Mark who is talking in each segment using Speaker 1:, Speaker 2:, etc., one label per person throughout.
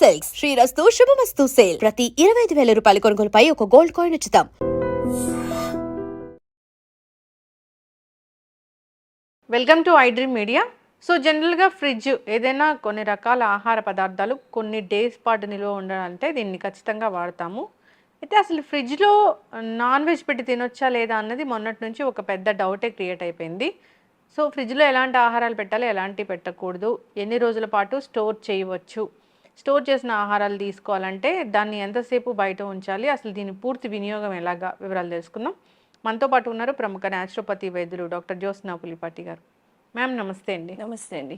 Speaker 1: Silks. శ్రీరస్తు శుభమస్తు sale. ప్రతి ఇరవై ఐదు వేల రూపాయల కొనుగోలుపై ఒక గోల్డ్ కాయిన్ ఉచితం.
Speaker 2: Welcome to iDream media. So జనరల్గా ఫ్రిడ్జ్ ఏదైనా కొన్ని రకాల ఆహార పదార్థాలు కొన్ని డేస్ పాటు నిల్వ ఉండాలంటే దీన్ని ఖచ్చితంగా వాడతాము. అయితే అసలు ఫ్రిడ్జ్లో నాన్ వెజ్ పెట్టి తినొచ్చా లేదా అన్నది మొన్నటి నుంచి ఒక పెద్ద డౌటే క్రియేట్ అయిపోయింది. సో ఫ్రిడ్జ్లో ఎలాంటి ఆహారాలు పెట్టాలి ఎలాంటి పెట్టకూడదు. ఎన్ని రోజుల పాటు స్టోర్ చేయవచ్చు. స్టోర్ చేసిన ఆహారాలు తీసుకోవాలంటే దాన్ని ఎంతసేపు బయట ఉంచాలి అసలు దీని పూర్తి వినియోగం ఎలాగా? వివరాలు తెలుసుకుందాం. మనతో పాటు ఉన్నారు ప్రముఖ న్యాచురోపతి వైద్యులు డాక్టర్ జ్యోత్స్నా పులిపాటి గారు. మ్యామ్ నమస్తే అండి.
Speaker 3: నమస్తే అండి.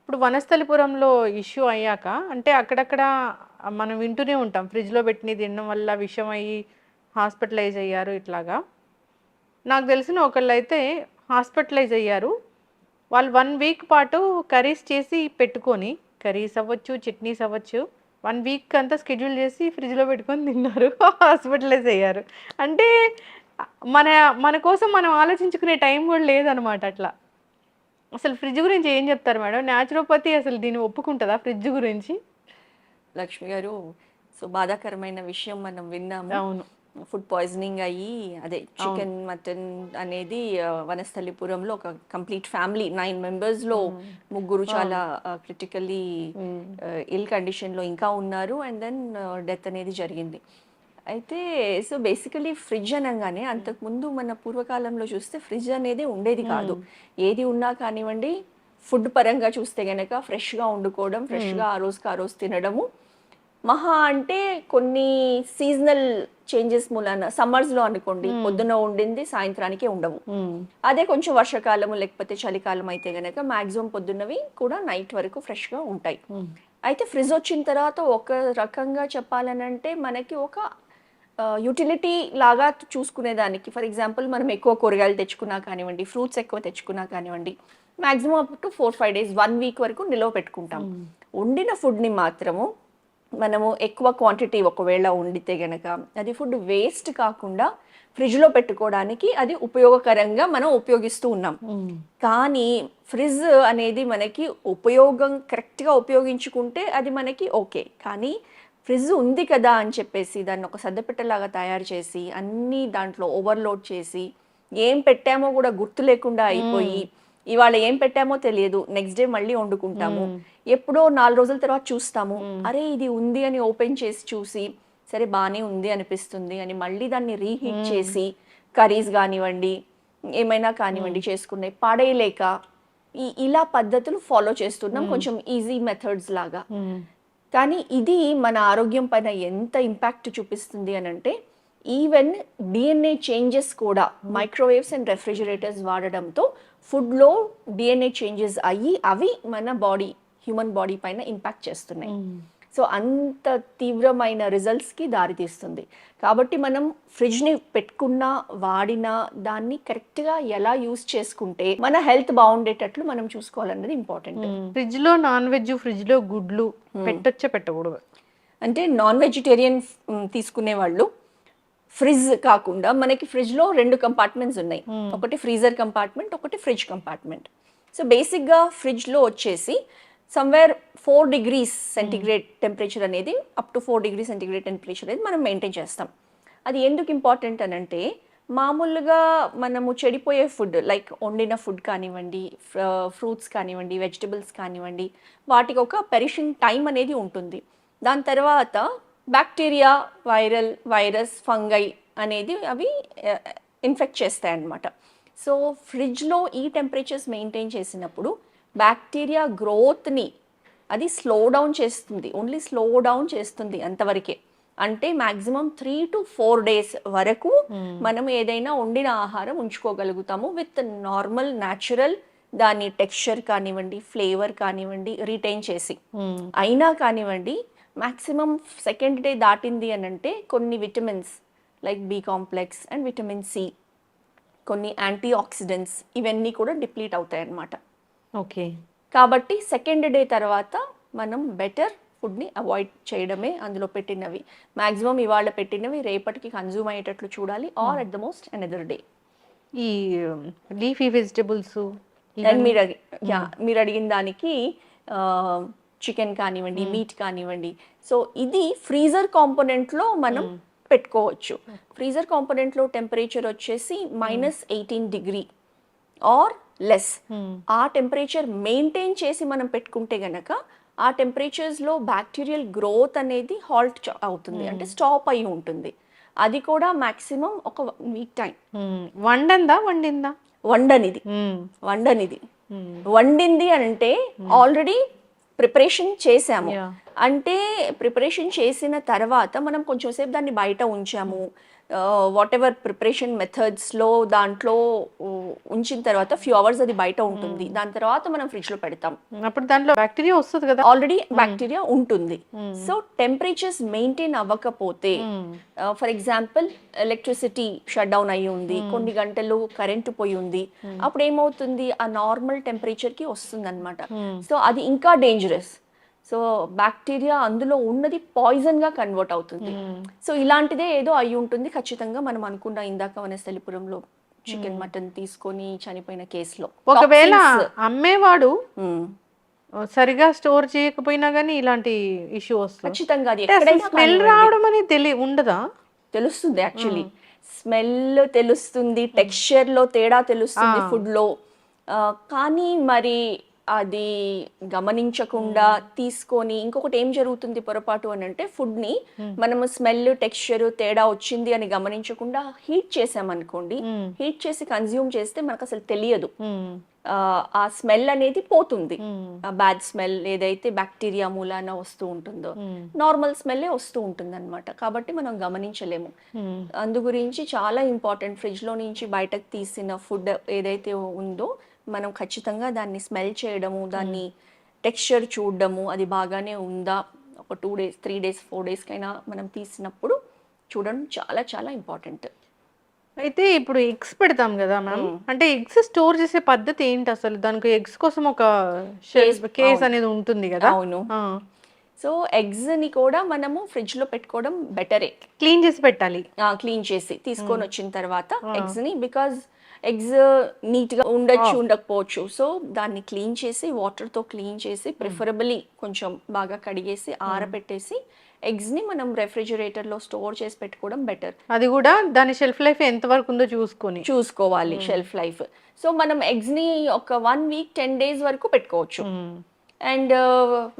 Speaker 2: ఇప్పుడు వనస్థలిపురంలో ఇష్యూ అయ్యాక అంటే అక్కడక్కడ మనం వింటూనే ఉంటాం ఫ్రిడ్జ్లో పెట్టిన తినడం వల్ల విషం అయ్యి హాస్పిటలైజ్ అయ్యారు ఇట్లాగా. నాకు తెలిసిన ఒకళ్ళు అయితే హాస్పిటలైజ్ అయ్యారు. వాళ్ళు వన్ వీక్ పాటు కర్రీస్ చేసి పెట్టుకొని కర్రీస్ అవ్వచ్చు చట్నీస్ అవ్వచ్చు వన్ వీక్ అంతా స్కెడ్యూల్ చేసి ఫ్రిడ్జ్లో పెట్టుకొని తిన్నారు. హాస్పిటలైజ్ అయ్యారు. అంటే మన మన కోసం మనం ఆలోచించుకునే టైం కూడా లేదనమాట అట్లా. అసలు ఫ్రిడ్జ్ గురించి ఏం చెప్తారు మేడం? న్యాచురోపతి అసలు దీన్ని ఒప్పుకుంటుందా ఫ్రిడ్జ్ గురించి?
Speaker 3: లక్ష్మి గారు సో బాధాకరమైన విషయం మనం విన్నాము.
Speaker 2: అవును.
Speaker 3: ఫుడ్ పాయిజనింగ్ అయ్యి అదే చికెన్ మటన్ అనేది వనస్థలిపురంలో ఒక కంప్లీట్ ఫ్యామిలీ. నైన్ మెంబర్స్లో ముగ్గురు చాలా క్రిటికల్లీ ఇల్ కండిషన్లో ఇంకా ఉన్నారు. అండ్ దెన్ డెత్ అనేది జరిగింది. అయితే సో బేసికలీ ఫ్రిడ్జ్ అనగానే అంతకుముందు మన పూర్వకాలంలో చూస్తే ఫ్రిడ్జ్ అనేది ఉండేది కాదు. ఏది ఉన్నా కానివ్వండి ఫుడ్ పరంగా చూస్తే గనక ఫ్రెష్గా వండుకోవడం ఫ్రెష్గా ఆ రోజుకి ఆ రోజు తినడము. మహా అంటే కొన్ని సీజనల్ చేంజెస్ మూలాన సమ్మర్స్లో అనుకోండి పొద్దున ఉండింది సాయంత్రానికే ఉండవు. అదే కొంచెం వర్షాకాలము లేకపోతే చలికాలం అయితే గనక మాక్సిమం పొద్దున్నవి కూడా నైట్ వరకు ఫ్రెష్గా ఉంటాయి అయితే ఫ్రిడ్జ్ వచ్చిన తర్వాత ఒక రకంగా చెప్పాలనంటే మనకి ఒక యూటిలిటీ లాగా చూసుకునేదానికి ఫర్ ఎగ్జాంపుల్ మనం ఎక్కువ కూరగాయలు తెచ్చుకున్నా కానివ్వండి ఫ్రూట్స్ ఎక్కువ తెచ్చుకున్నా కానివ్వండి maximum up to four five days one week వరకు నిల్వ పెట్టుకుంటాం. వండిన ఫుడ్ని మాత్రము మనము ఎక్కువ క్వాంటిటీ ఒకవేళ వండితే గనక అది ఫుడ్ వేస్ట్ కాకుండా ఫ్రిడ్జ్లో పెట్టుకోవడానికి అది ఉపయోగకరంగా మనం ఉపయోగిస్తూ ఉన్నాం. కానీ ఫ్రిడ్జ్ అనేది మనకి ఉపయోగం కరెక్ట్గా ఉపయోగించుకుంటే అది మనకి ఓకే కానీ ఫ్రిడ్జ్ ఉంది కదా అని చెప్పేసి దాన్ని ఒక సద్దపెట్టలాగా తయారు చేసి అన్నీ దాంట్లో ఓవర్లోడ్ చేసి ఏం పెట్టామో కూడా గుర్తు లేకుండా అయిపోయి ఇవాళ ఏం పెట్టామో తెలియదు. నెక్స్ట్ డే మళ్ళీ వండుకుంటాము. ఎప్పుడో నాలుగు రోజుల తర్వాత చూస్తాము. అరే ఇది ఉంది అని ఓపెన్ చేసి చూసి సరే బాగానే ఉంది అనిపిస్తుంది అని మళ్ళీ దాన్ని రీహీట్ చేసి కర్రీస్ కానివ్వండి ఏమైనా కానివ్వండి చేసుకున్నాయి. పాడేయలేక ఈ ఇలా పద్ధతులు ఫాలో చేస్తున్నాం. కొంచెం ఈజీ మెథడ్స్ లాగా. కానీ ఇది మన ఆరోగ్యం పైన ఎంత ఇంపాక్ట్ చూపిస్తుంది అని అంటే ఈవెన్ డిఎన్ఏ చేంజెస్ కూడా మైక్రోవేవ్స్ అండ్ రెఫ్రిజిరేటర్స్ వాడడంతో ఫుడ్లో డిఎన్ఏ చేంజెస్ అయ్యి అవి మన బాడీ హ్యూమన్ బాడీ పైన ఇంపాక్ట్ చేస్తున్నాయి. సో అంత తీవ్రమైన రిజల్ట్స్కి దారితీస్తుంది. కాబట్టి మనం ఫ్రిడ్జ్ని పెట్టుకున్నా వాడినా దాన్ని కరెక్ట్గా ఎలా యూస్ చేసుకుంటే మన హెల్త్ బాగుండేటట్లు మనం చూసుకోవాలన్నది ఇంపార్టెంట్.
Speaker 2: ఫ్రిడ్జ్లో నాన్ వెజ్ ఫ్రిడ్జ్లో గుడ్లు పెట్టొచ్చా పెట్టకూడదు?
Speaker 3: అంటే నాన్ వెజిటేరియన్ తీసుకునే వాళ్ళు ఫ్రిడ్జ్ కాకుండా మనకి ఫ్రిడ్జ్లో రెండు కంపార్ట్మెంట్స్ ఉన్నాయి. ఒకటి ఫ్రీజర్ కంపార్ట్మెంట్ ఒకటి ఫ్రిడ్జ్ కంపార్ట్మెంట్. సో బేసిక్గా ఫ్రిడ్జ్లో వచ్చేసి somewhere four degrees centigrade temperature అనేది up to four degree centigrade temperature అనేది మనం మెయింటైన్ చేస్తాం. అది ఎందుకు ఇంపార్టెంట్ అని అంటే మామూలుగా మనము చెడిపోయే ఫుడ్ లైక్ వండిన ఫుడ్ కానివ్వండి ఫ్రూట్స్ కానివ్వండి వెజిటబుల్స్ కానివ్వండి వాటికి ఒక పెరిషింగ్ టైం అనేది ఉంటుంది. దాని తర్వాత బ్యాక్టీరియా వైరల్ వైరస్ ఫంగై అనేది అవి ఇన్ఫెక్ట్ చేస్తాయి అన్నమాట సో ఫ్రిడ్జ్లో ఈ టెంపరేచర్స్ మెయింటైన్ చేసినప్పుడు బ్యాక్టీరియా గ్రోత్ని అది స్లో డౌన్ చేస్తుంది. ఓన్లీ స్లో డౌన్ చేస్తుంది అంతవరకే. అంటే maximum three to four days వరకు మనం ఏదైనా వండిన ఆహారం ఉంచుకోగలుగుతాము విత్ నార్మల్ న్యాచురల్ దాని టెక్స్చర్ కానివ్వండి ఫ్లేవర్ కానివ్వండి రిటైన్ చేసి. అయినా కానివ్వండి మాక్సిమం సెకండ్ డే దాటింది అని అంటే కొన్ని vitamins like B complex and vitamin C కొన్ని యాంటీ ఆక్సిడెంట్స్ ఇవన్నీ కూడా డిప్లీట్ అవుతాయి అన్నమాట
Speaker 2: ఓకే
Speaker 3: కాబట్టి సెకండ్ డే తర్వాత మనం బెటర్ ఫుడ్ని అవాయిడ్ చేయడమే అందులో పెట్టినవి. మాక్సిమం ఇవాళ పెట్టినవి రేపటికి కన్జ్యూమ్ అయ్యేటట్లు చూడాలి or at the most another day
Speaker 2: ఈ లీఫీ వెజిటబుల్స్
Speaker 3: అండ్ మీరు యా, మీరు అడిగిన దానికి చికెన్ కానివ్వండి మీట్ కానివ్వండి. సో ఇది ఫ్రీజర్ కాంపోనెంట్లో మనం పెట్టుకోవచ్చు. ఫ్రీజర్ కాంపోనెంట్లో టెంపరేచర్ వచ్చేసి minus eighteen degree or less. ఆ టెంపరేచర్ మెయింటైన్ చేసి మనం పెట్టుకుంటే గనక ఆ టెంపరేచర్స్లో బ్యాక్టీరియల్ గ్రోత్ అనేది హాల్ట్ అవుతుంది. అంటే స్టాప్ అయి ఉంటుంది. అది కూడా మాక్సిమం ఒక వీక్ టైం.
Speaker 2: వండందా వండిందా?
Speaker 3: వండనిది. వండనిది. వండింది అంటే ఆల్రెడీ ప్రిపరేషన్ చేసాము. అంటే ప్రిపరేషన్ చేసిన తర్వాత మనం కొంచెం సేపు దాన్ని బయట ఉంచాము వాట్ ఎవర్ ప్రిపరేషన్ మెథడ్స్లో దాంట్లో ఉంచిన తర్వాత ఫ్యూ అవర్స్ అది బయట ఉంటుంది. దాని తర్వాత మనం ఫ్రిడ్జ్లో పెడతాం.
Speaker 2: అప్పుడు దాంట్లో బ్యాక్టీరియా వస్తుంది కదా?
Speaker 3: ఆల్రెడీ బ్యాక్టీరియా ఉంటుంది. సో టెంపరేచర్స్ మెయింటైన్ అవ్వకపోతే for example electricity shut down అయ్యి ఉంది కొన్ని గంటలు కరెంటు పోయి ఉంది అప్పుడు ఏమవుతుంది? ఆ నార్మల్ టెంపరేచర్కి వస్తుంది అనమాట సో అది ఇంకా డేంజరస్ సో బ్యాక్టీరియా అందులో ఉన్నది పాయిజన్గా కన్వర్ట్ అవుతుంది సో ఇలాంటిదే ఏదో అయి ఉంటుంది ఖచ్చితంగా మనం అనుకున్న ఇందాక వనస్థలిపురంలో చికెన్ మటన్ తీసుకొని చనిపోయిన కేసులో.
Speaker 2: ఒకవేళ. అమ్మేవాడు
Speaker 3: మ్మ్.
Speaker 2: సరిగా స్టోర్ చేయకపోయినా గానీ ఇలాంటి ఇష్యూ వస్తుంది.
Speaker 3: ఖచ్చితంగా అది
Speaker 2: స్మెల్. రావడం అనేది తెలి ఉండదా?
Speaker 3: తెలుస్తుంది యాక్చువల్లీ స్మెల్ తెలుస్తుంది టెక్స్చర్లో తేడా తెలుస్తుంది ఫుడ్లో. కానీ మరి అది గమనించకుండా తీసుకొని ఇంకొకటి ఏం జరుగుతుంది పొరపాటు అని అంటే ఫుడ్ని మనము స్మెల్ టెక్స్చర్ తేడా వచ్చింది అని గమనించకుండా హీట్ చేసామనుకోండి హీట్ చేసి కన్జ్యూమ్ చేస్తే మనకు అసలు తెలియదు. ఆ, స్మెల్ అనేది పోతుంది. ఆ బ్యాడ్ స్మెల్ ఏదైతే బ్యాక్టీరియా మూలాన వస్తూ ఉంటుందో నార్మల్ స్మెల్లే వస్తూ ఉంటుంది అనమాట కాబట్టి మనం గమనించలేము. అందు గురించి చాలా ఇంపార్టెంట్ ఫ్రిడ్జ్లో నుంచి బయటకు తీసిన ఫుడ్ ఏదైతే ఉందో మనం ఖచ్చితంగా దాన్ని స్మెల్ చేయడము దాన్ని టెక్స్చర్ చూడడము అది బాగానే ఉందా? ఒక two days three days four డేస్కైనా మనం తీసినప్పుడు చూడడం చాలా చాలా ఇంపార్టెంట్.
Speaker 2: అయితే ఇప్పుడు ఎగ్స్ పెడతాం కదా మ్యామ్. అంటే ఎగ్స్ స్టోర్ చేసే పద్ధతి ఏంటి అసలు? దానికి ఎగ్స్ కోసం ఒక కేస్ అనేది ఉంటుంది కదా?
Speaker 3: అవును. సో ఎగ్స్ని కూడా మనము ఫ్రిడ్జ్లో పెట్టుకోవడం బెటరే.
Speaker 2: క్లీన్ చేసి పెట్టాలి.
Speaker 3: క్లీన్ చేసి తీసుకొని వచ్చిన తర్వాత ఎగ్స్ని బికాజ్ ఎగ్స్ నీట్గా ఉండొచ్చు ఉండకపోవచ్చు. సో దాన్ని క్లీన్ చేసి వాటర్తో క్లీన్ చేసి ప్రిఫరబుల్లీ కొంచెం బాగా కడిగేసి ఆరబెట్టేసి ఎగ్స్ని మనం రెఫ్రిజిరేటర్లో స్టోర్ చేసి పెట్టుకోవడం బెటర్.
Speaker 2: అది కూడా దాని షెల్ఫ్ లైఫ్ ఎంత వరకు ఉందో చూసుకొని.
Speaker 3: చూసుకోవాలి షెల్ఫ్ లైఫ్. సో మనం ఎగ్స్ని ఒక వన్ వీక్ టెన్ డేస్ వరకు పెట్టుకోవచ్చు. అండ్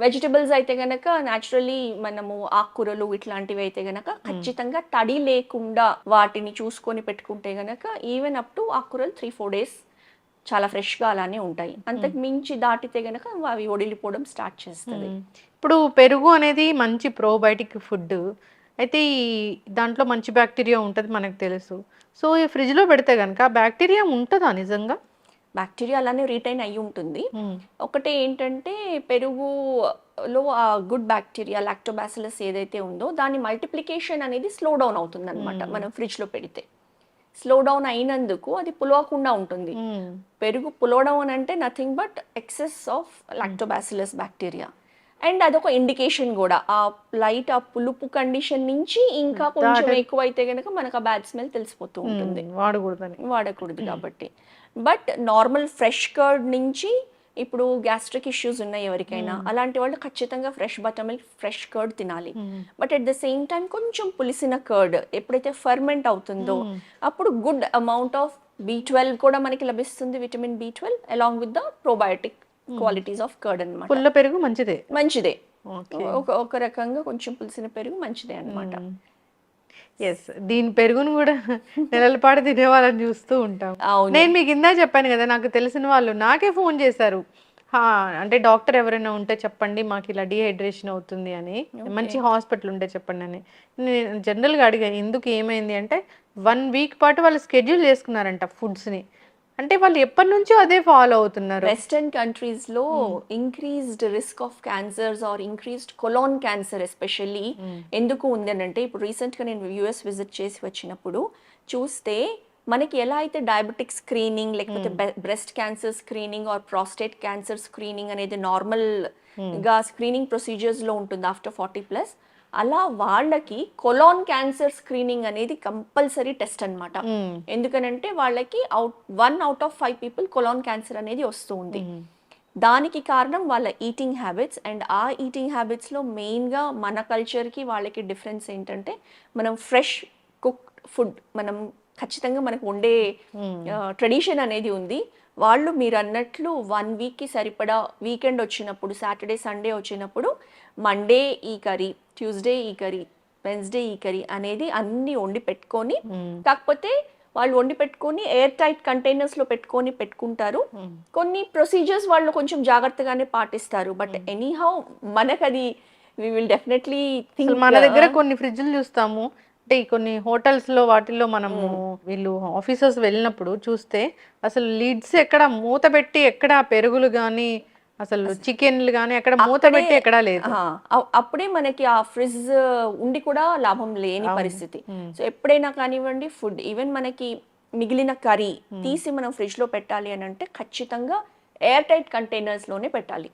Speaker 3: వెజిటబుల్స్ అయితే గనక న్యాచురలీ మనము ఆకుకూరలు ఇట్లాంటివి అయితే గనక ఖచ్చితంగా తడి లేకుండా వాటిని చూసుకొని పెట్టుకుంటే గనక ఈవెన్ అప్ టు ఆకుకూరలు త్రీ ఫోర్ డేస్ చాలా ఫ్రెష్గా అలానే ఉంటాయి. అంతకు మించి దాటితే గనక అవి ఒడిలిపోవడం స్టార్ట్ చేస్తుంది.
Speaker 2: ఇప్పుడు పెరుగు అనేది మంచి ప్రోబయోటిక్ ఫుడ్. అయితే ఈ దాంట్లో మంచి బ్యాక్టీరియా ఉంటుంది మనకు తెలుసు. సో ఈ ఫ్రిడ్జ్లో పెడితే కనుక బ్యాక్టీరియా ఉంటుందా నిజంగా?
Speaker 3: బ్యాక్టీరియా అలానే రీటైన్ అయి ఉంటుంది. ఒకటి ఏంటంటే పెరుగులో ఆ గుడ్ బ్యాక్టీరియా లాక్టోబాసిలస్ ఏదైతే ఉందో దాని మల్టిప్లికేషన్ అనేది స్లో డౌన్ అవుతుంది అనమాట మనం ఫ్రిడ్జ్లో పెడితే. స్లో డౌన్ అయినందుకు అది పులవకుండా ఉంటుంది.
Speaker 2: మ్మ్.
Speaker 3: పెరుగు పులవడం అంటే nothing but excess of lactobacillus bacteria and అదొక ఇండికేషన్ కూడా. ఆ లైట్ ఆ పులుపు కండిషన్ నుంచి ఇంకా కొంచెం ఎక్కువ అయితే గనక మనకు ఆ బ్యాడ్ స్మెల్ తెలిసిపోతూ ఉంటుంది.
Speaker 2: వాడకూడదని.
Speaker 3: వాడకూడదు కాబట్టి. బట్ నార్మల్ ఫ్రెష్ కర్డ్ నుంచి ఇప్పుడు గ్యాస్ట్రిక్ ఇష్యూస్ ఉన్నాయి ఎవరికైనా. అలాంటి వాళ్ళు ఖచ్చితంగా fresh buttermilk fresh curd తినాలి but at the same time కొంచెం పులిసిన కర్డ్ ఎప్పుడైతే ఫర్మెంట్ అవుతుందో అప్పుడు good amount of B twelve కూడా మనకి లభిస్తుంది vitamin B twelve along with the probiotic qualities of curd అన్నమాట.
Speaker 2: పుల్ల పెరుగు మంచిదే.
Speaker 3: మంచిదే.
Speaker 2: ఓకే
Speaker 3: ఒక ఒక రకంగా కొంచెం పులిసిన పెరుగు మంచిదే అన్నమాట.
Speaker 2: ఎస్ దీని పెరుగును కూడా నెలల పాటు తినే వాళ్ళని చూస్తూ ఉంటాం. నేను మీకు ఇందా చెప్పాను కదా నాకు తెలిసిన వాళ్ళు నాకే ఫోన్ చేశారు. హా, అంటే డాక్టర్ ఎవరైనా ఉంటే చెప్పండి మాకు ఇలా డిహైడ్రేషన్ అవుతుంది అని. మంచి హాస్పిటల్ ఉంటే చెప్పండి అని. నేను జనరల్గా అడిగా ఎందుకు ఏమైంది? అంటే వన్ వీక్ పాటు వాళ్ళు స్కెడ్యూల్ చేసుకున్నారంట ఫుడ్స్ని. అంటే వాళ్ళు ఎప్పటి నుంచో అదే ఫాలో అవుతున్నారు.
Speaker 3: వెస్టర్న్ కంట్రీస్లో increased risk of cancers or increased colon cancer especially ఎందుకు ఉంది అని అంటే ఇప్పుడు రీసెంట్గా నేను యుఎస్ విజిట్ చేసి వచ్చినప్పుడు చూస్తే మనకి ఎలా అయితే డయాబెటిక్ స్క్రీనింగ్ లేకపోతే breast cancer screening or prostate cancer screening అనేది నార్మల్గా స్క్రీనింగ్ ప్రొసీజర్స్లో ఉంటుంది ఆఫ్టర్ ఫార్టీ ప్లస్ అలా వాళ్ళకి కొలాన్ క్యాన్సర్ స్క్రీనింగ్ అనేది కంపల్సరీ టెస్ట్ అన్నమాట. ఎందుకనంటే వాళ్ళకి out one out of five people colon cancer అనేది వస్తూ ఉంది. దానికి కారణం వాళ్ళ ఈటింగ్ హ్యాబిట్స్ అండ్ ఆ ఈటింగ్ హ్యాబిట్స్లో మెయిన్గా మన కల్చర్కి వాళ్ళకి డిఫరెన్స్ ఏంటంటే మనం ఫ్రెష్ కుక్ ఫుడ్ మనం ఖచ్చితంగా మనకు వండే ట్రెడిషన్ అనేది ఉంది. వాళ్ళు మీరు అన్నట్లు వన్ వీక్కి సరిపడా వీకెండ్ వచ్చినప్పుడు సాటర్డే సండే వచ్చినప్పుడు మండే ఈ కర్రీ ట్యూస్డే ఈ కర్రీ వెన్స్డే ఈ కర్రీ అనేది అన్ని వండి పెట్టుకొని కాకపోతే వాళ్ళు వండి పెట్టుకొని ఎయిర్ టైట్ కంటైనర్స్లో పెట్టుకొని పెట్టుకుంటారు. కొన్ని ప్రొసీజర్స్ వాళ్ళు కొంచెం జాగ్రత్తగానే పాటిస్తారు. బట్ ఎనీ హౌ మనకు అది వి విల్ డెఫినెట్లీ థింక్
Speaker 2: మన దగ్గర కొన్ని ఫ్రిడ్జ్లు చూస్తాము. అంటే కొన్ని హోటల్స్లో వాటిల్లో మనము వీళ్ళు ఆఫీసర్స్ వెళ్ళినప్పుడు చూస్తే అసలు లిడ్స్ ఎక్కడ మూత పెట్టి ఎక్కడ పెరుగులు గాని అసలు చికెన్లు గాని ఎక్కడ మూత పెట్టి ఎక్కడా లేదు.
Speaker 3: అప్పుడే మనకి ఆ ఫ్రిడ్జ్ ఉండి కూడా లాభం లేని పరిస్థితి. సో ఎప్పుడైనా కానివ్వండి ఫుడ్ ఈవెన్ మనకి మిగిలిన కర్రీ తీసి మనం ఫ్రిడ్జ్లో పెట్టాలి అని అంటే ఖచ్చితంగా ఎయిర్ టైట్ కంటైనర్స్లోనే పెట్టాలి.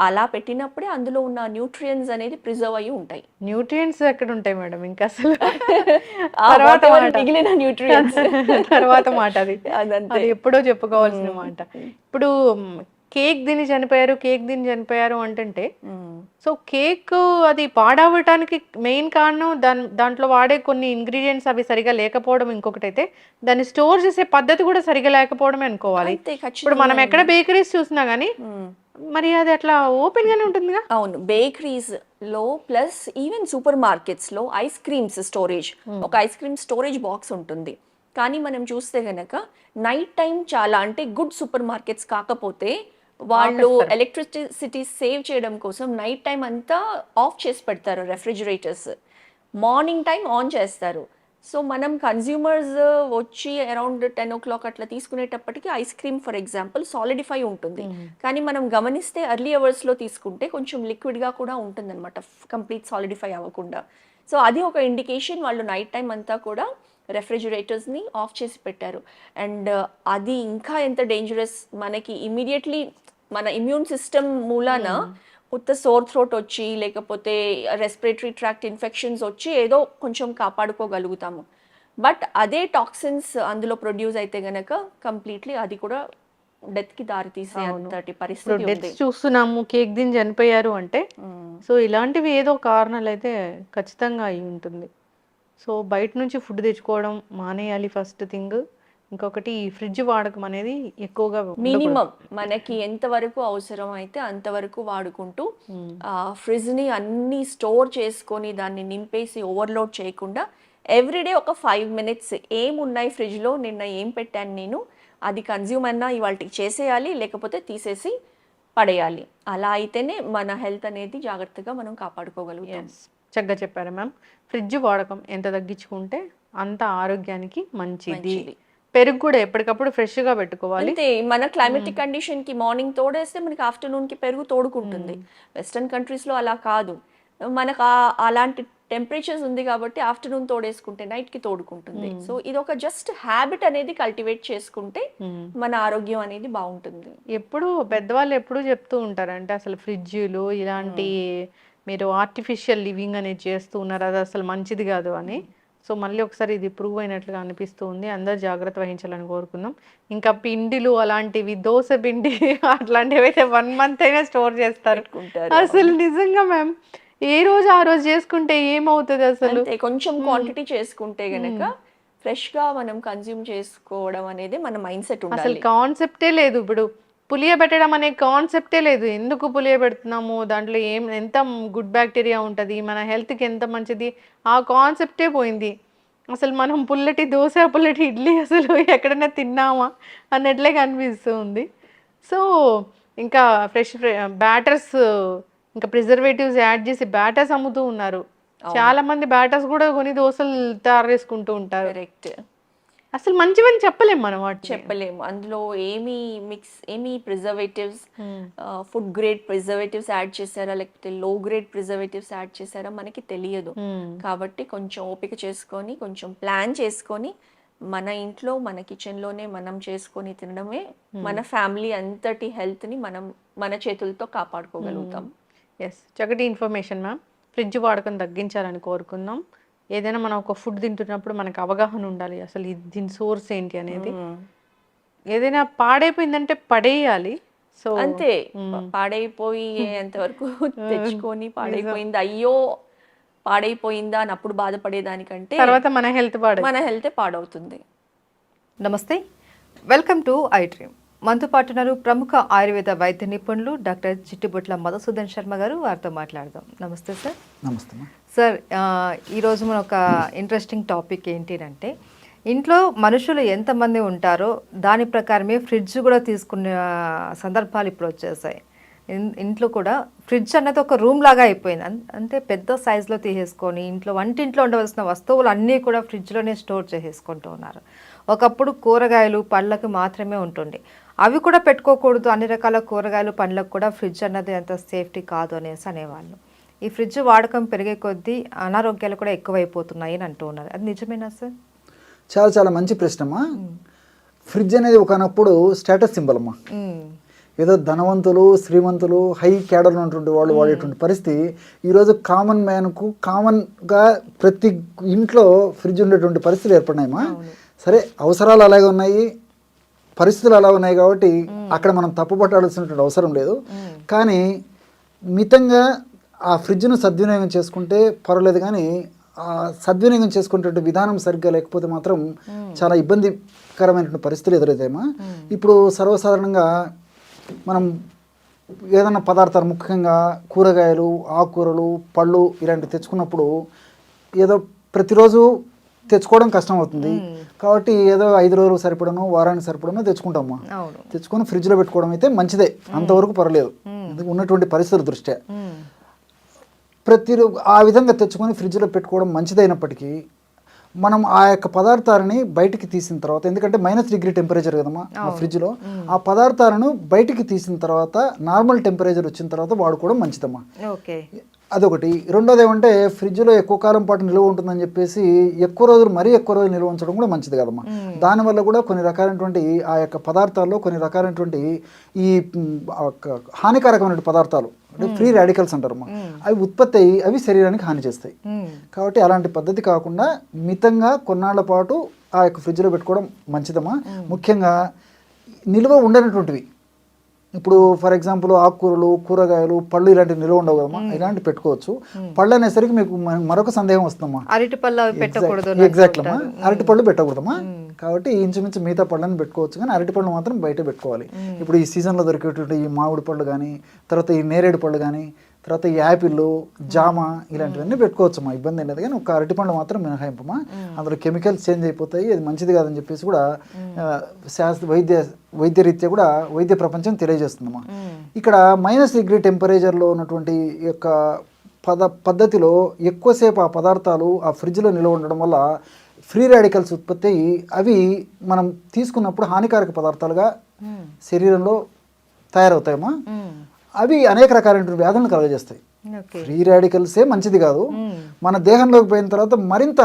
Speaker 3: అలా పెట్టినప్పుడే అందులో ఉన్న న్యూట్రియన్స్ అనేది ప్రిజర్వ్ అయ్యి ఉంటాయి.
Speaker 2: న్యూట్రియంట్స్ ఎక్కడ ఉంటాయి మేడం? ఇంకా అసలు తర్వాత.
Speaker 3: మిగిలిన న్యూట్రియన్స్.
Speaker 2: తర్వాత మాట అది.
Speaker 3: అదంతే.
Speaker 2: అది ఎప్పుడో చెప్పుకోవాల్సిన మాట. ఇప్పుడు కేక్ తిని చనిపోయారు కేక్ తిని చనిపోయారు అంటుంటే సో కేక్ అది పాడవటానికి మెయిన్ కారణం దాని దాంట్లో వాడే కొన్ని ఇంగ్రీడియంట్స్ అవి సరిగా లేకపోవడం ఇంకొకటి అయితే దాన్ని స్టోర్ చేసే పద్ధతి కూడా సరిగా లేకపోవడమే అనుకోవాలి. ఇప్పుడు మనం ఎక్కడ బేకరీస్ చూసినా గానీ
Speaker 3: మ్మ్.
Speaker 2: మరి అది అట్లా ఓపెన్ గానే ఉంటుందిగా?
Speaker 3: అవును బేకరీస్లో ప్లస్ ఈవెన్ సూపర్ మార్కెట్స్లో ఐస్ క్రీమ్స్ స్టోరేజ్ ఒక ఐస్ క్రీమ్ స్టోరేజ్ బాక్స్ ఉంటుంది. కానీ మనం చూస్తే గనక నైట్ టైం చాలా అంటే గుడ్ సూపర్ మార్కెట్స్ కాకపోతే వాళ్ళు ఎలక్ట్రిసిటీ సేవ్ చేయడం కోసం నైట్ టైం అంతా ఆఫ్ చేసి పెడతారు రెఫ్రిజిరేటర్స్ మార్నింగ్ టైం ఆన్ చేస్తారు. సో మనం కన్జ్యూమర్స్ వచ్చి అరౌండ్ టెన్ ఓ క్లాక్ అట్లా తీసుకునేటప్పటికి ice cream for example solidify ఉంటుంది. కానీ మనం గమనిస్తే ఎర్లీ అవర్స్లో తీసుకుంటే కొంచెం లిక్విడ్గా కూడా ఉంటుందన్నమాట. కంప్లీట్ సాలిడిఫై అవ్వకుండా. సో అది ఒక ఇండికేషన్ వాళ్ళు నైట్ టైం అంతా కూడా రెఫ్రిజిరేటర్స్ని ఆఫ్ చేసి పెట్టారు. అండ్ అది ఇంకా ఎంత డేంజరస్ మనకి ఇమీడియట్లీ మన ఇమ్యూన్ సిస్టమ్ మూలాన ఉత్త సోర్ థ్రోట్ వచ్చి లేకపోతే రెస్పిరేటరీ ట్రాక్ట్ ఇన్ఫెక్షన్స్ వచ్చి ఏదో కొంచెం కాపాడుకోగలుగుతాము. బట్ అదే టాక్సిన్స్ అందులో ప్రొడ్యూస్ అయితే గనక కంప్లీట్లీ అది కూడా డెత్కి దారి తీసే అంతటి పరిస్థితి
Speaker 2: డెత్స్ చూస్తున్నాము కేక్ తిని చనిపోయారు అంటే
Speaker 3: మ్మ్.
Speaker 2: సో ఇలాంటివి ఏదో కారణాలు అయితే ఖచ్చితంగా అయి ఉంటుంది. సో బయట నుంచి ఫుడ్ తెచ్చుకోవడం మానేయాలి ఫస్ట్ థింగ్ ఇంకొకటి ఈ ఫ్రిడ్జ్ వాడకం అనేది ఎక్కువగా.
Speaker 3: మినిమం మనకి ఎంతవరకు అవసరం అయితే అంతవరకు వాడుకుంటూ ఆ ఫ్రిడ్జ్ని అన్ని స్టోర్ చేసుకొని దాన్ని నింపేసి ఓవర్లోడ్ చేయకుండా ఎవ్రీడే ఒక ఫైవ్ మినిట్స్ ఏం ఉన్నాయి ఫ్రిడ్జ్లో నిన్న ఏం పెట్టాను నేను అది కన్జ్యూమ్ అన్నా ఇవాళకి చేసేయాలి లేకపోతే తీసేసి పడేయాలి అలా అయితేనే మన హెల్త్ అనేది జాగ్రత్తగా మనం కాపాడుకోగలుగుతాం.
Speaker 2: చక్కగా చెప్పారు మ్యామ్. ఫ్రిడ్జ్ వాడకం ఎంత తగ్గించుకుంటే అంత ఆరోగ్యానికి మంచిది. పెరుగు కూడా ఎప్పటికప్పుడు ఫ్రెష్గా పెట్టుకోవాలి.
Speaker 3: అంతే మన క్లైమేటిక్ కండిషన్కి మార్నింగ్ తోడేస్తే మనకి ఆఫ్టర్నూన్కి పెరుగు తోడుకుంటుంది. వెస్టర్న్ కంట్రీస్లో అలా కాదు. మనకు అలాంటి టెంపరేచర్స్ ఉంది కాబట్టి ఆఫ్టర్నూన్ తోడేసుకుంటే నైట్కి తోడుకుంటుంది సో ఇది ఒక జస్ట్ హ్యాబిట్ అనేది కల్టివేట్ చేసుకుంటే. మన ఆరోగ్యం అనేది బాగుంటుంది.
Speaker 2: ఎప్పుడు పెద్దవాళ్ళు ఎప్పుడు చెప్తూ ఉంటారు అంటే అసలు ఫ్రిడ్జ్లు ఇలాంటి మీరు ఆర్టిఫిషియల్ లివింగ్ అనేది చేస్తూ ఉన్నారు. అది అసలు మంచిది కాదు అని. సో మళ్ళీ ఒకసారి ఇది ప్రూవ్ అయినట్లుగా అనిపిస్తూ ఉంది అందరు జాగ్రత్త వహించాలని కోరుకుందాం. ఇంకా పిండిలు అలాంటివి దోశ పిండి అట్లాంటివి అయితే వన్ మంత్ అయినా స్టోర్ చేస్తారు. అసలు నిజంగా మ్యామ్ ఏ రోజు ఆ రోజు చేసుకుంటే ఏమవుతుంది అసలు?
Speaker 3: కొంచెం క్వాంటిటీ చేసుకుంటే గనక ఫ్రెష్గా మనం కన్జ్యూమ్ చేసుకోవడం అనేది మన మైండ్ సెట్
Speaker 2: అసలు కాన్సెప్టే లేదు ఇప్పుడు. పులియబెట్టడం అనే కాన్సెప్టే లేదు. ఎందుకు పులియబెడుతున్నాము? దాంట్లో ఏం ఎంత గుడ్ బ్యాక్టీరియా ఉంటుంది? మన హెల్త్కి ఎంత మంచిది? ఆ కాన్సెప్టే పోయింది. అసలు మనం పుల్లటి దోశ పుల్లటి ఇడ్లీ అసలు ఎక్కడైనా తిన్నామా? అన్నట్లే కనిపిస్తూ ఉంది సో ఇంకా ఫ్రెష్ బ్యాటర్స్ ఇంకా ప్రిజర్వేటివ్స్ యాడ్ చేసి బ్యాటర్స్ అమ్ముతూ ఉన్నారు. చాలా మంది బ్యాటర్స్ కూడా కొని దోశలు తయారు చేసుకుంటూ ఉంటారు.
Speaker 3: కరెక్ట్
Speaker 2: అసలు మంచివని చెప్పలేం మనం
Speaker 3: చెప్పలేము. అందులో ఏమి మిక్స్ ఏమి preservatives food grade preservatives add చేశారా లేకపోతే లో గ్రేడ్ ప్రిజర్వేటివ్స్ యాడ్ చేశారా మనకి తెలియదు.
Speaker 2: మ్మ్.
Speaker 3: కాబట్టి కొంచెం ఓపిక చేసుకొని కొంచెం ప్లాన్ చేసుకొని మన ఇంట్లో మన kitchen లోనే మనం చేసుకొని తినడమే మన ఫ్యామిలీ అంతటి health ని మనం మన చేతులతో కాపాడుకోగలుగుతాం.
Speaker 2: ఎస్ చక్కటి ఇన్ఫర్మేషన్ మ్యామ్ ఫ్రిడ్జ్ వాడకం తగ్గించాలని కోరుకుందాం. ఏదైనా మనం ఒక ఫుడ్ తింటున్నప్పుడు మనకు అవగాహన ఉండాలి. అసలు ఇది దీని సోర్స్ ఏంటి అనేది. ఏదైనా పాడైపోయిందంటే పడేయాలి. సో
Speaker 3: అంతే. ప- పాడైపోయేంత వరకు తెచ్చుకొని పాడైపోయింది. అయ్యో పాడైపోయిందా అని అప్పుడు బాధపడేదానికంటే
Speaker 2: తర్వాత మన హెల్త్ పాడు
Speaker 3: మన హెల్తే పాడవుతుంది.
Speaker 4: నమస్తే. వెల్కమ్ టు ఐ డ్రీమ్ మనతో పాటు ఉన్నారు ప్రముఖ ఆయుర్వేద వైద్య నిపుణులు డాక్టర్ చిట్టిబొట్ల మధుసూదన్ శర్మ గారు వారితో మాట్లాడదాం. నమస్తే సార్
Speaker 5: నమస్తే.
Speaker 4: సార్ ఈరోజు మన ఒక ఇంట్రెస్టింగ్ టాపిక్ ఏంటిదంటే ఇంట్లో మనుషులు ఎంతమంది ఉంటారో దాని ప్రకారమే ఫ్రిడ్జ్ కూడా తీసుకునే సందర్భాలు ఇప్పుడు వచ్చేసాయి. ఇన్- ఇంట్లో కూడా ఫ్రిడ్జ్ అన్నది ఒక రూమ్ లాగా అయిపోయింది. అంటే పెద్ద సైజులో తీసేసుకొని ఇంట్లో వంటింట్లో ఉండవలసిన వస్తువులు అన్నీ కూడా ఫ్రిడ్జ్లోనే స్టోర్ చేసేసుకుంటూ ఉన్నారు. ఒకప్పుడు కూరగాయలు పళ్ళకి మాత్రమే ఉంటుండే. అవి కూడా పెట్టుకోకూడదు. అన్ని రకాల కూరగాయలు పండ్లకు కూడా ఫ్రిడ్జ్ అన్నది అంత సేఫ్టీ కాదు అనేసి అనేవాళ్ళు. ఈ ఫ్రిడ్జ్ వాడకం పెరిగే కొద్దీ అనారోగ్యాలు కూడా ఎక్కువైపోతున్నాయి అని అంటూ ఉన్నారు. అది నిజమేనా సార్?
Speaker 5: చాలా చాలా మంచి ప్రశ్న అమ్మా ఫ్రిడ్జ్ అనేది ఒకనప్పుడు స్టేటస్ సింబల్ అమ్మా. ఏదో ధనవంతులు శ్రీమంతులు హై క్యాడర్ ఉన్నటువంటి వాళ్ళు వాడేటువంటి పరిస్థితి. ఈరోజు కామన్ మ్యాన్కు కామన్గా ప్రతి ఇంట్లో ఫ్రిడ్జ్ ఉండేటువంటి పరిస్థితులు ఏర్పడినాయమ్మా. సరే అవసరాలు అలాగే ఉన్నాయి పరిస్థితులు అలా ఉన్నాయి కాబట్టి అక్కడ మనం తప్పు పట్టాల్సినటువంటి అవసరం లేదు. కానీ మితంగా ఆ ఫ్రిడ్జ్ను సద్వినియోగం చేసుకుంటే పర్వాలేదు కానీ ఆ సద్వినియోగం చేసుకునే విధానం సరిగ్గా లేకపోతే మాత్రం చాలా ఇబ్బందికరమైనటువంటి పరిస్థితులు ఎదురవుతాయమ్మా ఇప్పుడు సర్వసాధారణంగా మనం ఏదైనా పదార్థాలు ముఖ్యంగా కూరగాయలు ఆకుకూరలు పళ్ళు ఇలాంటివి తెచ్చుకున్నప్పుడు ఏదో ప్రతిరోజు తెచ్చుకోవడం కష్టం అవుతుంది కాబట్టి ఏదో ఐదు రోజులు సరిపడను వారానికి సరిపడను తెచ్చుకుంటామమ్మా
Speaker 4: అవును.
Speaker 5: తెచ్చుకొని ఫ్రిడ్జ్లో పెట్టుకోవడం అయితే మంచిదే. అంతవరకు పర్లేదు ఉన్నటువంటి పరిస్థితుల దృష్ట్యా. ప్రతి రో- ఆ విధంగా తెచ్చుకొని ఫ్రిడ్జ్లో పెట్టుకోవడం మంచిదైనప్పటికీ మనం ఆ యొక్క పదార్థాలని బయటికి తీసిన తర్వాత ఎందుకంటే మైనస్ డిగ్రీ టెంపరేచర్ కదమ్మా ఆ ఫ్రిడ్జ్లో ఆ పదార్థాలను బయటికి తీసిన తర్వాత నార్మల్ టెంపరేచర్ వచ్చిన తర్వాత వాడుకోవడం మంచిదమ్మా.
Speaker 4: ఓకే.
Speaker 5: అదొకటి. రెండోది ఏమంటే ఫ్రిడ్జ్లో ఎక్కువ కాలం పాటు నిల్వ ఉంటుందని చెప్పేసి ఎక్కువ రోజులు మరీ ఎక్కువ రోజులు నిల్వ ఉంచడం కూడా మంచిది కదమ్మా. దానివల్ల కూడా కొన్ని రకాలైనటువంటి ఆ యొక్క పదార్థాల్లో కొన్ని రకాలైనటువంటి ఈ హానికారకమైన పదార్థాలు అంటే ఫ్రీ రాడికల్స్ అంటారమ్మా అవి ఉత్పత్తి అయ్యి అవి శరీరానికి హాని చేస్తాయి. కాబట్టి అలాంటి పద్ధతి కాకుండా మితంగా కొన్నాళ్ళ పాటు ఆ యొక్క ఫ్రిడ్జ్లో పెట్టుకోవడం మంచిదమ్మా. ముఖ్యంగా నిల్వ ఉండనటువంటివి. ఇప్పుడు ఫర్ ఎగ్జాంపుల్ ఆకుకూరలు కూరగాయలు పళ్ళు ఇలాంటివి నిల్వ ఉండవు కదమ్మా. ఇలాంటి పెట్టుకోవచ్చు. పళ్ళు అనేసరికి మీకు మరొక సందేహం వస్తుందమ్మా.
Speaker 4: అరటి పళ్ళు పెట్టకూడదు
Speaker 5: ఎగ్జాక్ట్ అమ్మా. అరటి పళ్ళు పెట్టకూడదమ్మా. కాబట్టి ఇంచుమించు మిగతా పళ్ళని పెట్టుకోవచ్చు కానీ అరటి పళ్ళు మాత్రం బయట పెట్టుకోవాలి. ఇప్పుడు ఈ సీజన్లో దొరికేటువంటి ఈ మామిడి పళ్ళు కానీ తర్వాత ఈ నేరేడు పళ్ళు కానీ తర్వాత ఈ యాపిల్ జామ ఇలాంటివన్నీ పెట్టుకోవచ్చు. మా ఇబ్బంది అనేది కానీ ఒక అరటి పండు మాత్రం మినహాయింపమా? అందులో కెమికల్స్ చేంజ్ అయిపోతాయి. అది మంచిది కాదని చెప్పేసి కూడా శాస్త్ర వైద్య వైద్యరీత్యా కూడా వైద్య ప్రపంచం తెలియజేస్తుందమ్మా. ఇక్కడ మైనస్ డిగ్రీ టెంపరేచర్లో ఉన్నటువంటి యొక్క పద పద్ధతిలో ఎక్కువసేపు ఆ పదార్థాలు ఆ ఫ్రిడ్జ్లో నిల్వ ఉండడం వల్ల ఫ్రీ రాడికల్స్ ఉత్పత్తి అయ్యి అవి మనం తీసుకున్నప్పుడు హానికారక పదార్థాలుగా శరీరంలో తయారవుతాయమ్మా. అవి అనేక రకాలైన వ్యాధులను కలుగజేస్తాయి. ఫ్రీ రాడికల్సే మంచిది కాదు. మన దేహంలోకి పోయిన తర్వాత మరింత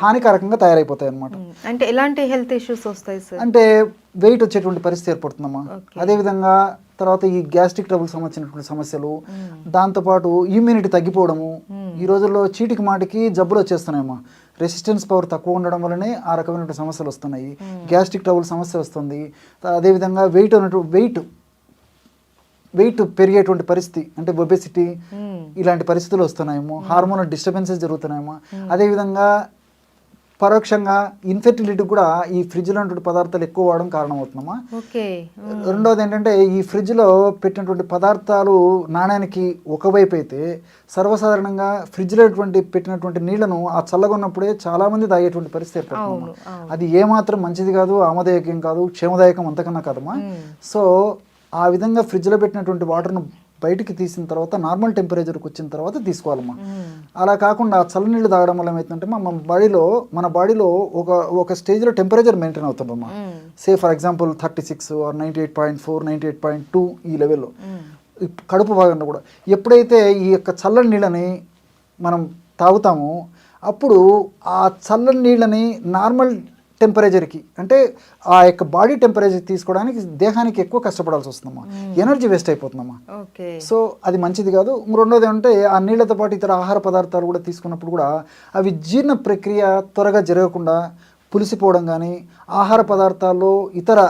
Speaker 5: హానికారకంగా తయారైపోతాయి అన్నమాట
Speaker 4: అంటే ఎలాంటి హెల్త్ ఇష్యూస్ వస్తాయి సార్
Speaker 5: అంటే వెయిట్ వచ్చేటువంటి పరిస్థితి ఏర్పడుతుందమ్మా. అదేవిధంగా తర్వాత ఈ గ్యాస్ట్రిక్ ట్రబుల్ సంబంధించినటువంటి సమస్యలు దాంతోపాటు ఇమ్యూనిటీ తగ్గిపోవడము ఈ రోజుల్లో చీటికి మాటికి జబ్బులు వచ్చేస్తున్నాయమ్మా. రెసిస్టెన్స్ పవర్ తక్కువ ఉండడం వల్లనే ఆ రకమైనటువంటి సమస్యలు వస్తున్నాయి. గ్యాస్ట్రిక్ ట్రబుల్ సమస్య వస్తుంది. అదేవిధంగా వెయిట్ ఉన్నట్టు వెయిట్ వెయిట్ పెరిగేటువంటి పరిస్థితి అంటే ఒబెసిటీ ఇలాంటి పరిస్థితులు వస్తున్నాయేమో. హార్మోనల్ డిస్టర్బెన్సెస్ జరుగుతున్నాయేమో. అదేవిధంగా పరోక్షంగా ఇన్ఫెర్టిలిటీ కూడా ఈ ఫ్రిడ్జ్లో ఉన్నటువంటి పదార్థాలు ఎక్కువ వాడడం కారణమవుతుందమ్మా. రెండోది ఏంటంటే ఈ ఫ్రిడ్జ్లో పెట్టినటువంటి పదార్థాలు నాణ్యానికి ఒకవైపు అయితే సర్వసాధారణంగా ఫ్రిడ్జ్లో పెట్టినటువంటి నీళ్ళను ఆ చల్లగా ఉన్నప్పుడే చాలా మంది తాగేటువంటి పరిస్థితి ఏర్పడుతుంది అది ఏమాత్రం మంచిది కాదు ఆమదాయకం కాదు క్షేమదాయకం అంతకన్నా కాదమ్మా. సో ఆ విధంగా ఫ్రిడ్జ్లో పెట్టినటువంటి వాటర్ను బయటికి తీసిన తర్వాత నార్మల్ టెంపరేచర్కి వచ్చిన తర్వాత తీసుకోవాలమ్మా. అలా కాకుండా చల్లనీళ్ళు తాగడం వల్ల ఏమవుతుందంటే మా- మన బాడీలో మన బాడీలో ఒక ఒక స్టేజ్లో టెంపరేచర్ మెయింటైన్ అవుతుందమ్మా say for example thirty six or ninety eight point four ninety eight point two ఈ లెవెల్లో. కడుపు భాగంలో కూడా. ఎప్పుడైతే ఈ యొక్క చల్లని నీళ్ళని మనం తాగుతామో అప్పుడు ఆ చల్లని నీళ్ళని నార్మల్ టెంపరేచర్కి. అంటే ఆ యొక్క బాడీ టెంపరేచర్ తీసుకోవడానికి దేహానికి ఎక్కువ కష్టపడాల్సి వస్తుందమ్మా. ఎనర్జీ వేస్ట్ అయిపోతుందమ్మా.
Speaker 4: ఓకే.
Speaker 5: సో అది మంచిది కాదు. రెండోది అంటే ఆ నీళ్ళతో పాటు ఇతర ఆహార పదార్థాలు కూడా తీసుకున్నప్పుడు కూడా అవి జీర్ణ ప్రక్రియ త్వరగా జరగకుండా పులిసిపోవడం కానీ ఆహార పదార్థాల్లో ఇతర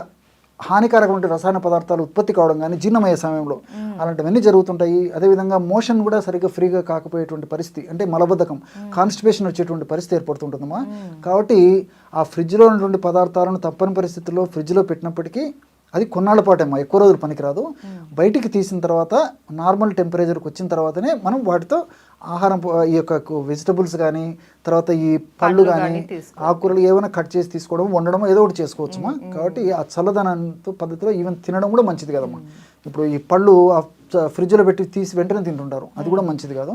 Speaker 5: హానికారకమైన రసాయన పదార్థాలు ఉత్పత్తి కావడం కానీ జీర్ణమయ్యే సమయంలో అలాంటివన్నీ జరుగుతుంటాయి. అదేవిధంగా మోషన్ కూడా సరిగ్గా ఫ్రీగా కాకపోయేటువంటి పరిస్థితి అంటే మలబద్ధకం కాన్స్టిపేషన్ వచ్చేటువంటి పరిస్థితి ఏర్పడుతుంటుందమ్మా కాబట్టి ఆ ఫ్రిడ్జ్లో ఉన్నటువంటి పదార్థాలను తప్పని పరిస్థితుల్లో ఫ్రిడ్జ్లో పెట్టినప్పటికీ అది కొన్నాళ్ళ పాటేమో ఎక్కువ రోజులు పనికిరాదు. బయటికి తీసిన తర్వాత నార్మల్ టెంపరేచర్కి వచ్చిన తర్వాతనే మనం వాటితో ఆహారం ఈ యొక్క వెజిటబుల్స్ కానీ తర్వాత ఈ పళ్ళు కానీ ఆకుకూరలు ఏమైనా కట్ చేసి తీసుకోవడం వండడం ఏదో ఒకటి చేసుకోవచ్చుమా. కాబట్టి ఆ చల్లదనంతో పద్ధతిలో ఈవెన్ తినడం కూడా మంచిది కదమ్మా. ఇప్పుడు ఈ పళ్ళు ఫ్రిడ్జ్లో పెట్టి తీసి వెంటనే తింటుంటారు. అది కూడా మంచిది కాదు.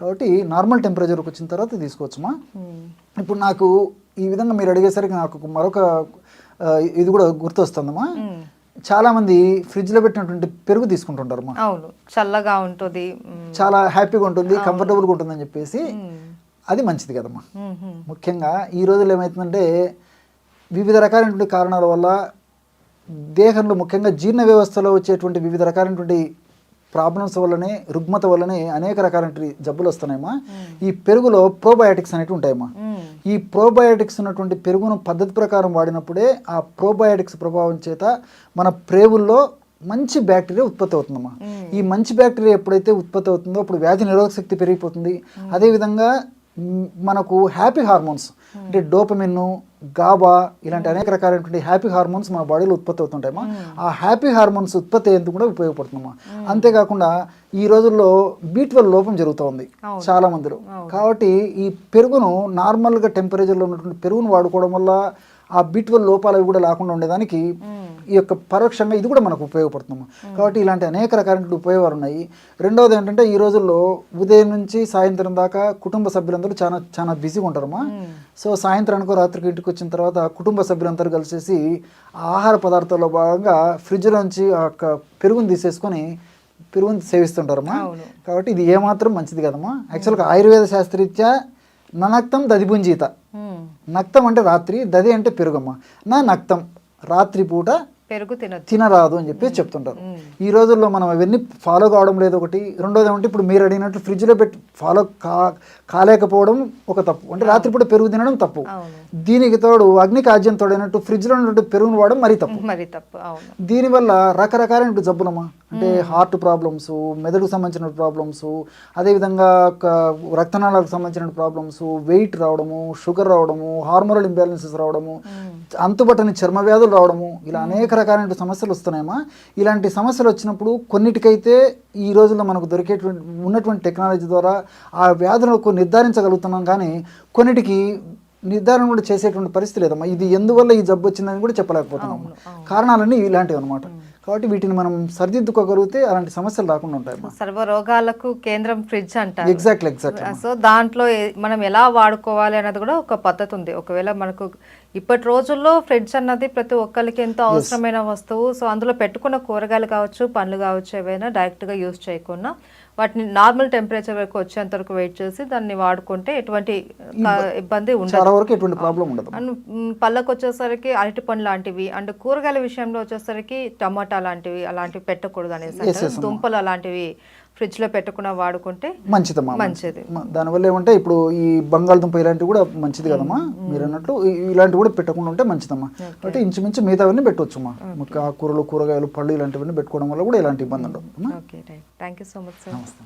Speaker 5: కాబట్టి నార్మల్ టెంపరేచర్కి వచ్చిన తర్వాత తీసుకోవచ్చుమా. ఇప్పుడు నాకు ఈ విధంగా మీరు అడిగేసరికి నాకు మరొక ఇది కూడా గుర్తొస్తుందమ్మా. చాలా మంది ఫ్రిడ్జ్లో పెట్టినటువంటి పెరుగు తీసుకుంటుంటారమ్మా
Speaker 4: అవును చల్లగా ఉంటుంది
Speaker 5: చాలా హ్యాపీగా ఉంటుంది కంఫర్టబుల్గా ఉంటుందని చెప్పేసి అది మంచిది కదమ్మా. ముఖ్యంగా ఈ రోజుల్లో ఏమవుతుందంటే వివిధ రకాలైనటువంటి కారణాల వల్ల దేహంలో ముఖ్యంగా జీర్ణ వ్యవస్థలో వచ్చేటువంటి వివిధ రకాలైనటువంటి ప్రాబ్లమ్స్ వల్లనే రుగ్మత వల్లనే అనేక రకాలైనటువంటి జబ్బులు వస్తున్నాయమ్మా. ఈ పెరుగులో ప్రోబయాటిక్స్ అనేవి ఉంటాయమ్మా. ఈ ప్రోబయాటిక్స్ ఉన్నటువంటి పెరుగును పద్ధతి ప్రకారం వాడినప్పుడే ఆ ప్రోబయాటిక్స్ ప్రభావం చేత మన ప్రేవుల్లో మంచి బ్యాక్టీరియా ఉత్పత్తి అవుతుందమ్మా. ఈ మంచి బ్యాక్టీరియా ఎప్పుడైతే ఉత్పత్తి అవుతుందో అప్పుడు వ్యాధి నిరోధక శక్తి పెరిగిపోతుంది. అదేవిధంగా మనకు హ్యాపీ హార్మోన్స్ అంటే డోపమిన్ గాబా ఇలాంటి అనేక రకాలైనటువంటి హ్యాపీ హార్మోన్స్ మన బాడీలో ఉత్పత్తి అవుతుంటాయమ్మా. ఆ హ్యాపీ హార్మోన్స్ ఉత్పత్తి అయ్యేందుకు కూడా ఉపయోగపడుతుందమ్మా. అంతేకాకుండా ఈ రోజుల్లో బీట్ వల్ల లోపం జరుగుతూ ఉంది చాలా మందిలో కాబట్టి ఈ పెరుగును నార్మల్గా టెంపరేచర్లో ఉన్నటువంటి పెరుగును వాడుకోవడం వల్ల ఆ బీట్ వల్ల లోపాలు కూడా లేకుండా ఉండేదానికి ఈ యొక్క పరోక్షంగా ఇది కూడా మనకు ఉపయోగపడుతుంది. కాబట్టి ఇలాంటి అనేక రకాలైన ఉపయోగాలు ఉన్నాయి. రెండవది ఏంటంటే ఈ రోజుల్లో ఉదయం నుంచి సాయంత్రం దాకా కుటుంబ సభ్యులందరూ చాలా చాలా బిజీగా ఉంటారమ్మా. సో సాయంత్రానికో రాత్రికి ఇంటికి వచ్చిన తర్వాత కుటుంబ సభ్యులందరూ కలిసేసి ఆహార పదార్థాల్లో భాగంగా ఫ్రిడ్జ్ నుంచి ఆ యొక్క పెరుగుని తీసేసుకొని పెరుగుని సేవిస్తుంటారమ్మా. కాబట్టి ఇది ఏమాత్రం మంచిది కదమ్మా. యాక్చువల్గా ఆయుర్వేద శాస్త్రీత్యా ననక్తం దదిపుంజీత. నక్తం అంటే రాత్రి దది అంటే పెరుగమ్మ నా నక్తం రాత్రి పూట
Speaker 4: పెరుగు
Speaker 5: తినరాదు అని చెప్పేసి చెప్తుంటారు. ఈ రోజుల్లో మనం అవన్నీ ఫాలో కావడం లేదు ఒకటి. రెండోది ఏమంటే ఇప్పుడు మీరు అడిగినట్టు ఫ్రిడ్జ్లో పెట్టి ఫాలో కా కాలేకపోవడం ఒక తప్పు. అంటే రాత్రిపూట పెరుగు తినడం తప్పు. దీనికి తోడు అగ్నికి ఆజ్యం తోడైనట్టు ఫ్రిడ్జ్లో ఉన్నటువంటి పెరుగును వాడడం మరీ తప్పు.
Speaker 4: మరి తప్పు
Speaker 5: దీనివల్ల రకరకాలైన జబ్బులమ్మా. అంటే హార్ట్ ప్రాబ్లమ్స్ మెదడుకు సంబంధించిన ప్రాబ్లమ్స్ అదేవిధంగా రక్తనాళాలకు సంబంధించిన ప్రాబ్లమ్స్ వెయిట్ రావడము షుగర్ రావడము హార్మోనల్ ఇంబ్యాలెన్సెస్ రావడము అంతుబట్టని చర్మ వ్యాధులు రావడము ఇలా అనేక రకాలైన సమస్యలు వస్తున్నాయమ్మా. ఇలాంటి సమస్యలు వచ్చినప్పుడు కొన్నిటికైతే ఈ రోజుల్లో మనకు దొరికేటువంటి ఉన్నటువంటి టెక్నాలజీ ద్వారా ఆ వ్యాధులకు నిర్ధారించగలుగుతున్నాం కానీ కొన్నిటికి నిర్ధారణ కూడా చేసేటువంటి పరిస్థితి లేదమ్మా. ఇది ఎందువల్ల ఈ జబ్బు వచ్చిందని కూడా చెప్పలేకపోతున్నాము కారణాలన్నీ ఇలాంటివి అనమాట కాబట్టి వీటిని మనం సరిదిద్దుకోగలిగితే అలాంటి సమస్యలు రాకుండా ఉంటాయమ్మా.
Speaker 4: సర్వ రోగాలకు కేంద్రం ఫ్రిడ్జ్ అంటారు.
Speaker 5: ఎగ్జాక్ట్లీ ఎగ్జాక్ట్లీ
Speaker 4: సో దాంట్లో మనం ఎలా వాడుకోవాలి అనేది కూడా ఒక పద్ధతి ఉంది. ఒకవేళ మనకు ఇప్పటి రోజుల్లో ఫ్రిడ్జ్ అన్నది ప్రతి ఒక్కరికి ఎంతో అవసరమైన వస్తువు. సో అందులో పెట్టుకున్న కూరగాయలు కావచ్చు పండ్లు కావచ్చు ఏవైనా డైరెక్ట్గా యూజ్ చేయకుండా వాటిని నార్మల్ టెంపరేచర్ వరకు వచ్చేంత వరకు వెయిట్ చేసి దాన్ని వాడుకుంటే ఎటువంటి ఇబ్బంది. ఉండదు. అండ్ పళ్ళకు వచ్చేసరికి అరటి పండు లాంటివి అండ్ కూరగాయల విషయంలో వచ్చేసరికి టమాటా లాంటివి అలాంటివి పెట్టకూడదు అనేసి. దుంపలు అలాంటివి ఫ్రిడ్జ్లో పెట్టకుండా వాడుకుంటే
Speaker 5: మంచిదమ్మా.
Speaker 4: మంచిది.
Speaker 5: దానివల్ల ఏమంటే ఇప్పుడు ఈ బంగాళదుంప ఇలాంటివి కూడా మంచిది కదమ్మా. మీరు అన్నట్లు ఇలాంటివి కూడా పెట్టకుండా ఉంటే మంచిదమ్మా. కాబట్టి ఇంచుమించు మిగతావన్నీ పెట్టవచ్చమ్మా ముఖ్య ఆకుకూరలు కూరగాయలు పళ్ళు ఇలాంటివన్నీ పెట్టుకోవడం వల్ల కూడా ఎలాంటి ఇబ్బంది ఉండదు అమ్మా?
Speaker 4: Thank you so much sir
Speaker 5: నమస్తే.